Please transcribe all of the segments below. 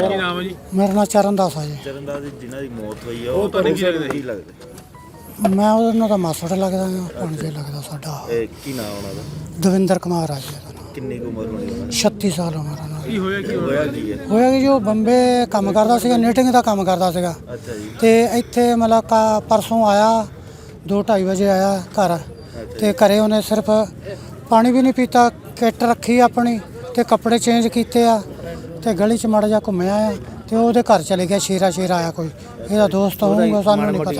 ਕੀ ਨਾਮ ਹੈ ਜੀ? ਮੇਰਾ ਨਾਂ ਚਰਨਦਾਸ ਆ ਜੀ। ਚਰਨਦਾਸ ਦੀ ਜਿਨ੍ਹਾਂ ਦੀ ਮੌਤ ਹੋਈ ਆ ਉਹ ਤੁਹਾਨੂੰ ਕੀ ਲੱਗਦਾ? ਮੈਂ ਉਹਨਾਂ ਦਾ ਮਾਸੜ ਲੱਗਦਾ ਹਾਂ ਪਣਜੇ ਲੱਗਦਾ ਸਾਡਾ। ਇਹ ਕੀ ਨਾਮ ਉਹਨਾਂ ਦਾ? ਦਵਿੰਦਰ ਕੁਮਾਰ ਆ ਜੀ ਉਹਦਾ। ਕਿੰਨੀ ਕੁ ਉਮਰ ਹੋਣੀ ਉਹਨਾਂ 36 ਸਾਲ ਉਮਰ ਕੀ ਹੋਇਆ ਕੀ ਹੋਇਆ? ਕੀ ਹੈ ਹੋਇਆ ਕਿ ਜੋ ਬੰਬੇ ਕੰਮ ਕਰਦਾ ਸੀਗਾ ਨੀਟਿੰਗ ਦਾ ਕੰਮ ਕਰਦਾ ਸੀਗਾ। ਅੱਛਾ ਜੀ। ਤੇ ਇੱਥੇ ਮਤਲਬ ਕਾ- ਪਰਸੋਂ ਆਇਆ 2:30 ਵਜੇ ਆਇਆ ਘਰ। ਤੇ ਘਰੇ ਉਹਨੇ ਸਿਰਫ ਪਾਣੀ ਵੀ ਨਹੀਂ ਪੀਤਾ ਕਿੱਟ ਰੱਖੀ ਆਪਣੀ ਤੇ ਕੱਪੜੇ ਚੇਂਜ ਕੀਤੇ ਆ ਤੇ ਗਲੀ 'ਚ ਮੜ ਜਾ ਘੁੰਮਿਆ ਆ ਤੇ ਉਹਦੇ ਘਰ ਚਲੇ ਗਿਆ ਸ਼ੇਰਾ ਸ਼ੇਰਾ ਆਇਆ ਕੋਈ। ਇਹਦਾ ਦੋਸਤ ਹੋਊਗਾ ਸਾਨੂੰ ਨਹੀਂ ਪਤਾ।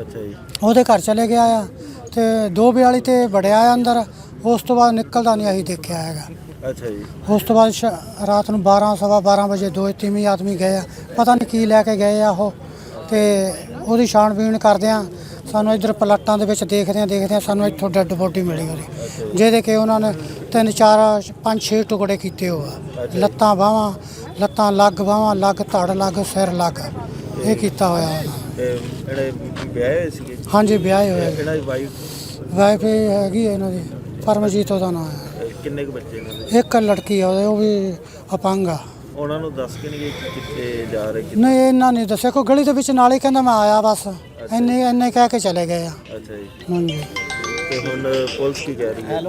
ਅੱਛਾ ਜੀ। ਉਹਦੇ ਘਰ ਚਲੇ ਗਿਆ ਆ ਤੇ 242 ਤੇ ਵੜਿਆ ਆ ਅੰਦਰ। ਉਸ ਤੋਂ ਬਾਅਦ ਨਿਕਲਦਾ ਨਹੀਂ ਅਸੀਂ ਦੇਖਿਆ ਹੈਗਾ। ਅੱਛਾ ਜੀ। ਉਸ ਤੋਂ ਬਾਅਦ ਸ਼- ਰਾਤ ਨੂੰ 12 ਸਵਾ 12 ਵਜੇ ਦੋ ਤਿੰਨ ਆਦਮੀ ਗਏ ਆ। ਪਤਾ ਨਹੀਂ ਕੀ ਲੈ ਕੇ ਗਏ ਆ ਉਹ। ਤੇ ਉਹਦੀ ਛਾਣਬੀਣ ਕਰਦੇ ਆ। ਸਾਨੂੰ ਇੱਧਰ ਪਲਾਟਾਂ ਦੇ ਵਿੱਚ ਦੇਖਦੇ ਆ ਦੇਖਦੇ ਆ ਸਾਨੂੰ ਇੱਥੋਂ ਡੈੱਡ ਬੋਡੀ ਮਿਲੀ ਉਹਦੀ। ਜਿਹਦੇ ਕਿ ਉਹਨਾਂ ਨੇ ਤਿੰਨ ਚਾਰ ਪੰਜ ਛੇ ਟੁਕੜੇ ਕੀਤੇ ਹੋ ਆ। ਲੱਤਾਂ ਬਾਹਾਂ ਲੱਤਾਂ ਲੱਗ ਬਾਹਾਂ ਲੱਗ ਧੜ ਲੱਗ ਸਿਰ ਲੱਗ। ਇਹ ਕੀਤਾ ਹੋਇਆ। ਉਹਨਾਂ ਤੇ ਜਿਹੜੇ ਵਿਆਹੇ ਹੋਏ ਸੀਗੇ? ਹਾਂਜੀ ਵਿਆਹੇ ਹੋਏ ਇਹਨਾਂ ਦੀ ਵਾਈਫ ਵਾਈਫ ਇਹ ਹੈਗੀ ਹੈ ਇਹਨਾਂ ਦੀ ਪਰਮਜੀਤ ਉਹਦਾ ਨਾਮ ਹੈ। ਕਿੰਨੇ ਕੁ ਬੱਚੇ ਦੇ ਇੱਕ ਲੜਕੀ ਆ ਉਹਦੇ ਉਹ ਵੀ ਅਪੰਗ ਆ। ਉਹਨਾਂ ਨੂੰ ਦੱਸ ਕੇ ਨਹੀਂ ਗਏ ਕਿ ਕਿੱਥੇ ਜਾ ਰਹੇ ਕਿ- ਨਹੀਂ ਇਹਨਾਂ ਨਹੀਂ ਦੱਸਿਆ ਕੋਈ ਗਲੀ ਦੇ ਵਿੱਚ ਨਾਲ ਹੀ ਕਹਿੰਦਾ ਮੈਂ ਆਇਆ ਬਸ। ਇੰਨੇ ਇੰਨੇ ਕਹਿ ਕੇ ਚਲੇ ਗਏ ਆ। ਅੱਛਾ ਜੀ। ਹਾਂਜੀ। ਤੇ ਹੁਣ ਪੁਲਿਸ ਕੀ ਕਹਿ ਰਹੀ ਹੈ?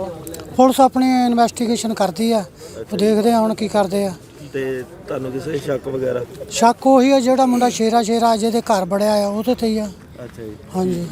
ਪੁਲਿਸ ਆਪਣੀ ਇਨਵੈਸਟੀਗੇਸ਼ਨ ਕਰਦੀ ਆ। ਉਹ ਦੇਖਦੇ ਆ ਹੁਣ ਕੀ ਕਰਦੇ ਆ। ਤੇ ਤੁਹਾਨੂੰ ਕਿਸੇ ਸ਼ੱਕ ਵਗੈਰਾ? ਸ਼ੱਕ ਉਹੀ ਆ ਜਿਹੜਾ ਮੁੰਡਾ ਸ਼ੇਰਾ ਸ਼ੇਰਾ ਜਿਹਦੇ ਘਰ ਬੜਿਆ ਆ ਉਹਦੇ ਤੇ ਹੀ ਆ। ਅੱਛਾ ਜੀ। ਹਾਂਜੀ।